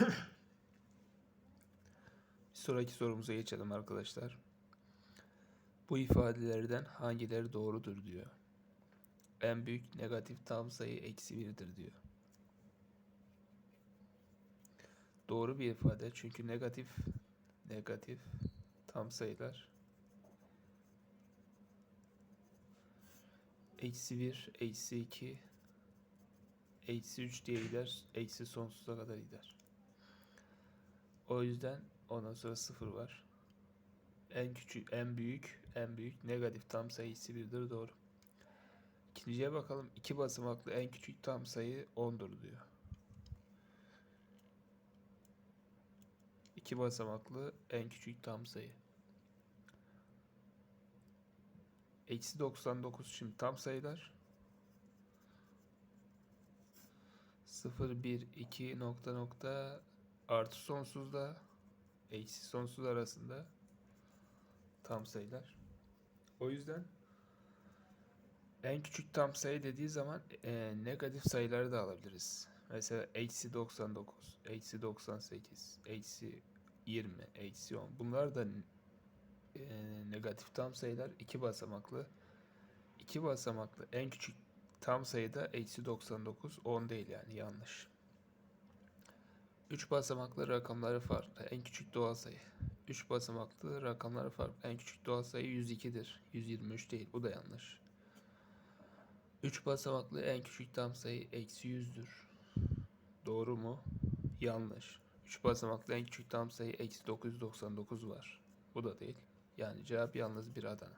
Bir sonraki sorumuza geçelim arkadaşlar. Bu ifadelerden hangileri doğrudur diyor. En büyük negatif tam sayı eksi birdir diyor. Doğru bir ifade çünkü negatif negatif tam sayılar eksi 1, eksi 2, eksi 3 diye gider, eksi sonsuza kadar gider. O yüzden ondan sonra 0 var. En küçük, en büyük, en büyük negatif tam sayı eksi 1'dir doğru. İkinciye bakalım. iki basamaklı en küçük tam sayı 10'dur diyor. İki basamaklı en küçük tam sayı. Eksi 99 şimdi tam sayılar. 0, 1, 2 nokta nokta artı sonsuzda eksi sonsuz arasında tam sayılar. O yüzden en küçük tam sayı dediği zaman e, negatif sayıları da alabiliriz. Mesela eksi 99, eksi 98, eksi 20, eksi 10. Bunlar da e, negatif tam sayılar iki basamaklı. İki basamaklı en küçük tam sayıda eksi 99, 10 değil yani yanlış. 3 basamaklı rakamları farklı. En küçük doğal sayı. 3 basamaklı rakamları farklı. En küçük doğal sayı 102'dir. 123 değil. Bu da yanlış. 3 basamaklı en küçük tam sayı eksi 100'dür. Doğru mu? Yanlış. 3 basamaklı en küçük tam sayı eksi 999 var. Bu da değil. Yani cevap yalnız bir Adana.